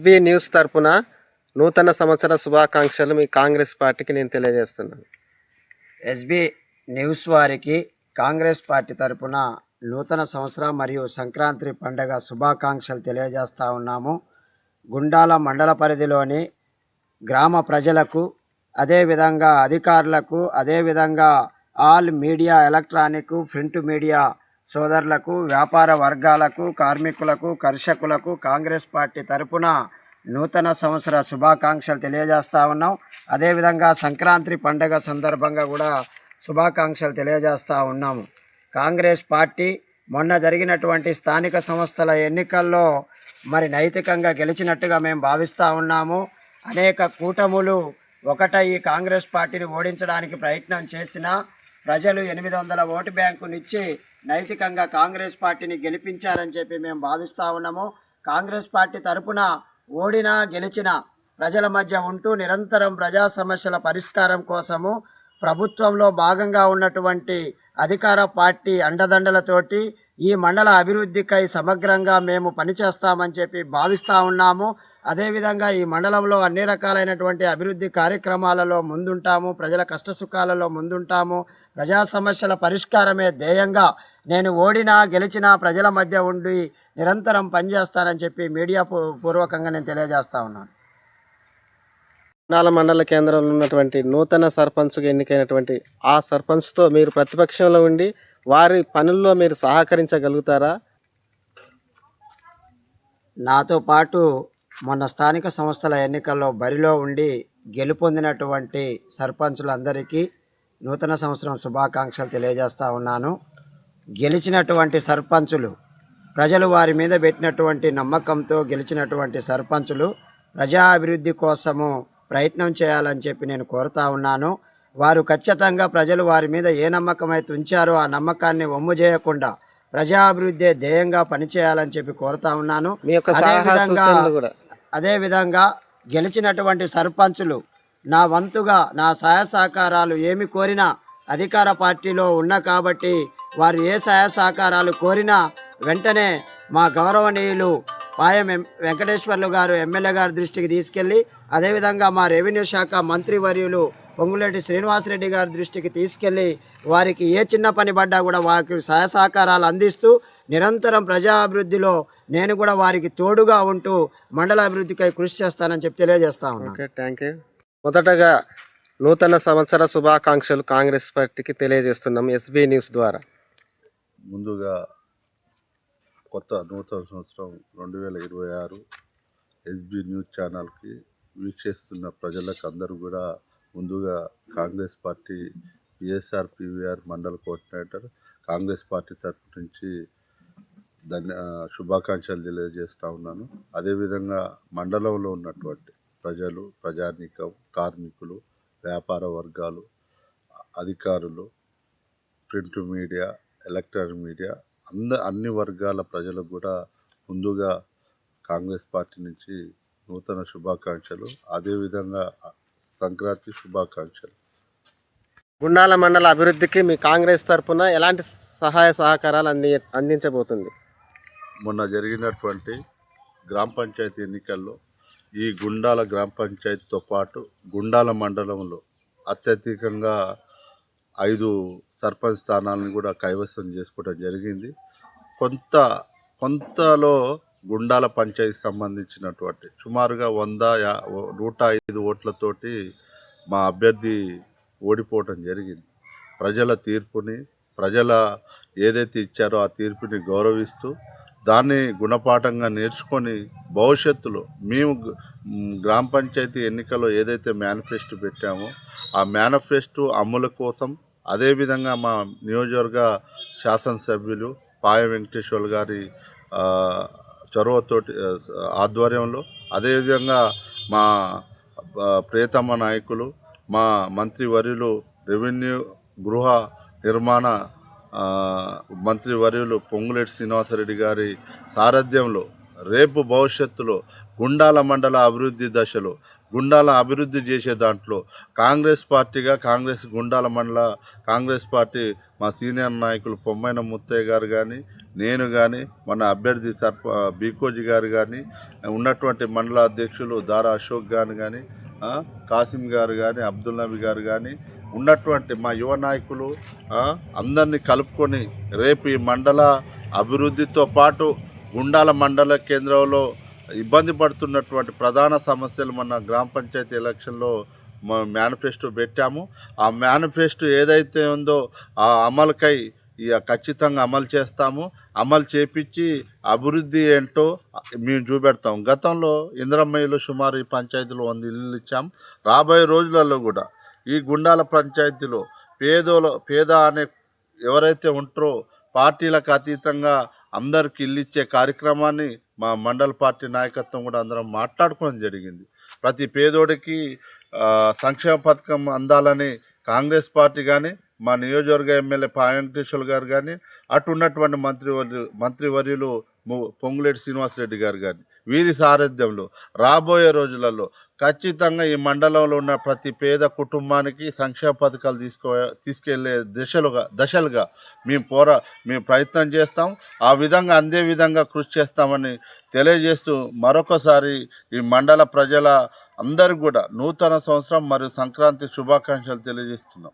SB news తరపున నూతన సంవత్సర శుభాకాంక్షలు మీ కాంగ్రెస్ పార్టీకి నేను తెలియజేస్తున్నాను. ఎస్బీ న్యూస్ వారికి కాంగ్రెస్ పార్టీ తరపున నూతన సంవత్సరం మరియు సంక్రాంతి పండుగ శుభాకాంక్షలు తెలియజేస్తా ఉన్నాము. గుండాల మండల పరిధిలోని గ్రామ ప్రజలకు అదేవిధంగా అధికారులకు అదేవిధంగా all media electronic print media సోదరులకు వ్యాపార వర్గాలకు కార్మికులకు కర్షకులకు కాంగ్రెస్ పార్టీ తరపున నూతన సంవత్సర శుభాకాంక్షలు తెలియజేస్తూ ఉన్నాం. అదేవిధంగా సంక్రాంతి పండగ సందర్భంగా కూడా శుభాకాంక్షలు తెలియజేస్తూ ఉన్నాము కాంగ్రెస్ పార్టీ మొన్న జరిగినటువంటి స్థానిక సంస్థల ఎన్నికల్లో మరి నైతికంగా గెలిచినట్టుగా మేము భావిస్తూ ఉన్నాము. అనేక కూటములు ఒకటై ఈ కాంగ్రెస్ పార్టీని ఓడించడానికి ప్రయత్నం చేసినా ప్రజలు ఎనిమిది వందల ఓటు బ్యాంకునిచ్చి నైతికంగా కాంగ్రెస్ పార్టీని గెలిపించారని చెప్పి మేము భావిస్తూ ఉన్నాము. కాంగ్రెస్ పార్టీ తరపున ఓడినా గెలిచినా ప్రజల మధ్య ఉంటూ నిరంతరం ప్రజా సమస్యల పరిష్కారం కోసము ప్రభుత్వంలో భాగంగా ఉన్నటువంటి అధికార పార్టీ అండదండలతోటి ఈ మండల అభివృద్ధికై సమగ్రంగా మేము పనిచేస్తామని చెప్పి భావిస్తూ ఉన్నాము. అదేవిధంగా ఈ మండలంలో అన్ని రకాలైనటువంటి అభివృద్ధి కార్యక్రమాలలో ముందుంటాము. ప్రజల కష్టసుఖాలలో ముందుంటాము. ప్రజా సమస్యల పరిష్కారమే ధ్యేయంగా నేను ఓడినా గెలిచినా ప్రజల మధ్య ఉండి నిరంతరం పనిచేస్తానని చెప్పి మీడియా పూర్వకంగా నేను తెలియజేస్తా ఉన్నాను. నాల మండల కేంద్రంలో ఉన్నటువంటి నూతన సర్పంచ్గా ఎన్నికైనటువంటి ఆ సర్పంచ్తో మీరు ప్రతిపక్షంలో ఉండి వారి పనుల్లో మీరు సహకరించగలుగుతారా? నాతో పాటు మొన్న స్థానిక సంస్థల ఎన్నికల్లో బరిలో ఉండి గెలుపొందినటువంటి సర్పంచులందరికీ నూతన సంవత్సరం శుభాకాంక్షలు తెలియజేస్తా ఉన్నాను. గెలిచినటువంటి సర్పంచులు ప్రజలు వారి మీద పెట్టినటువంటి నమ్మకంతో గెలిచినటువంటి సర్పంచులు ప్రజా అభివృద్ధి కోసము ప్రయత్నం చేయాలని చెప్పి నేను కోరుతా ఉన్నాను. వారు ఖచ్చితంగా ప్రజలు వారి మీద ఏ నమ్మకం అయితే ఉంచారో ఆ నమ్మకాన్ని ఒమ్ము చేయకుండా ప్రజా అభివృద్ధి ధ్యేయంగా పనిచేయాలని చెప్పి కోరుతా ఉన్నాను. అదేవిధంగా గెలిచినటువంటి సర్పంచులు నా వంతుగా నా సహాయ సహకారాలు ఏమి కోరినా అధికార పార్టీలో ఉన్నా కాబట్టి వారు ఏ సహాయ సహకారాలు కోరినా వెంటనే మా గౌరవనీయులు పాయం ఎం- వెంకటేశ్వర్లు గారు ఎమ్మెల్యే గారి దృష్టికి తీసుకెళ్ళి అదేవిధంగా మా రెవెన్యూ శాఖ మంత్రివర్యులు పొంగులేటి శ్రీనివాసరెడ్డి గారి దృష్టికి తీసుకెళ్ళి వారికి ఏ చిన్న పని పడ్డా కూడా వారికి సహాయ సహకారాలు అందిస్తూ నిరంతరం ప్రజాభివృద్ధిలో నేను కూడా వారికి తోడుగా ఉంటూ మండల అభివృద్ధికై కృషి చేస్తానని చెప్పి తెలియజేస్తా ఉన్నాను. Thank you. మొదటగా నూతన సంవత్సర శుభాకాంక్షలు కాంగ్రెస్ పార్టీకి తెలియజేస్తున్నాం ఎస్బీ న్యూస్ ద్వారా. ముందుగా కొత్త నూతన సంవత్సరం రెండు వేల ఇరవై ఆరు ఎస్బి న్యూస్ ఛానల్కి వీక్షిస్తున్న ప్రజలకు అందరూ కూడా ముందుగా కాంగ్రెస్ పార్టీ పిఎస్ఆర్ పివిఆర్ మండల కోఆర్డినేటర్ కాంగ్రెస్ పార్టీ తరపు నుంచి ధన్య శుభాకాంక్షలు తెలియజేస్తూ ఉన్నాను. అదేవిధంగా మండలంలో ఉన్నటువంటి ప్రజలు ప్రజానీకం కార్మికులు వ్యాపార వర్గాలు అధికారులు ప్రింట్ మీడియా ఎలక్ట్రానిక్ మీడియా అంద అన్ని వర్గాల ప్రజలకు కూడా ముందుగా కాంగ్రెస్ పార్టీ నుంచి నూతన శుభాకాంక్షలు. అదేవిధంగా సంక్రాంతి శుభాకాంక్షలు. గుండాల మండల అభివృద్ధికి మీ కాంగ్రెస్ తరపున ఎలాంటి సహాయ సహకారాలు అంది అందించబోతుంది? మొన్న జరిగినటువంటి గ్రామ పంచాయతీ ఎన్నికల్లో ఈ గుండాల గ్రామ పంచాయతీతో పాటు గుండాల మండలంలో అత్యధికంగా ఐదు సర్పంచ్ స్థానాలను కూడా కైవసం చేసుకోవడం జరిగింది. కొంత కొంతలో గుండాల పంచాయతీ సంబంధించినటువంటి సుమారుగా వంద యా నూట ఐదు ఓట్లతోటి మా అభ్యర్థి ఓడిపోవటం జరిగింది. ప్రజల తీర్పుని ప్రజల ఏదైతే ఇచ్చారో ఆ తీర్పుని గౌరవిస్తూ దాన్ని గుణపాఠంగా నేర్చుకొని భవిష్యత్తులో మేము గ్రామ పంచాయతీ ఎన్నికల్లో ఏదైతే మేనిఫెస్టో పెట్టామో ఆ మేనిఫెస్టో అమలు కోసం అదేవిధంగా మా నియోజకవర్గ శాసనసభ్యులు పాయ వెంకటేశ్వర్ గారి చొరవతోటి ఆధ్వర్యంలో అదేవిధంగా మా ప్రియతమ నాయకులు మా మంత్రివర్యులు రెవెన్యూ గృహ నిర్మాణ మంత్రి మంత్రివర్యులు పొంగులేటి శ్రీనివాసరెడ్డి గారి సారథ్యంలో రేపు భవిష్యత్తులో గుండాల మండల అభివృద్ధి దశలో గుండాల అభివృద్ధి చేసే దాంట్లో కాంగ్రెస్ పార్టీగా కాంగ్రెస్ గుండాల మండల కాంగ్రెస్ పార్టీ మా సీనియర్ నాయకులు పొమ్మైన ముత్తయ్య గారు కానీ నేను కానీ మన అభ్యర్థి సర్ప బీకోజీ గారు కానీ ఉన్నటువంటి మండల అధ్యక్షులు దారా అశోక్ గారు కానీ కాసిం గారు కానీ అబ్దుల్ నబీ గారు కానీ ఉన్నటువంటి మా యువ నాయకులు అందరినీ కలుపుకొని రేపు ఈ మండల అభివృద్ధితో పాటు గుండాల మండల కేంద్రంలో ఇబ్బంది పడుతున్నటువంటి ప్రధాన సమస్యలు మన గ్రామ పంచాయతీ ఎలక్షన్లో మా మేనిఫెస్టో పెట్టాము. ఆ మేనిఫెస్టో ఏదైతే ఉందో ఆ అమలుకై ఇక ఖచ్చితంగా అమలు చేస్తాము. అమలు చేపించి అభివృద్ధి ఏంటో మేము చూపెడతాం. గతంలో ఇంద్రమ్మయ్యలో సుమారు ఈ పంచాయతీలో వంద ఇల్లు ఇచ్చాం. రాబోయే రోజులలో కూడా ఈ గుండాల పంచాయతీలో పేదోల పేద అనే ఎవరైతే ఉంటారో పార్టీలకు అతీతంగా అందరికి ఇల్లు ఇచ్చే కార్యక్రమాన్ని మా మండల పార్టీ నాయకత్వం కూడా అందరం మాట్లాడుకోవడం జరిగింది. ప్రతి పేదోడికి సంక్షేమ పథకం అందాలని కాంగ్రెస్ పార్టీ కానీ మా నియోజకవర్గ ఎమ్మెల్యే పాయంకేశ్వర్ గారు కానీ అటు ఉన్నటువంటి మంత్రివర్యు మంత్రివర్యులు ము- పొంగులేటి శ్రీనివాసరెడ్డి గారు కానీ వీరి సారథ్యంలో రాబోయే రోజులలో ఖచ్చితంగా ఈ మండలంలో ఉన్న ప్రతి పేద కుటుంబానికి సంక్షేమ పథకాలు తీసుకో తీసుకెళ్ళే దశలుగా దశలుగా మేము పోరా మేము ప్రయత్నం చేస్తాం. ఆ విధంగా అందే విధంగా కృషి చేస్తామని తెలియజేస్తూ మరొకసారి ఈ మండల ప్రజల అందరికి కూడా నూతన సంవత్సరం మరియు సంక్రాంతి శుభాకాంక్షలు తెలియజేస్తున్నాం.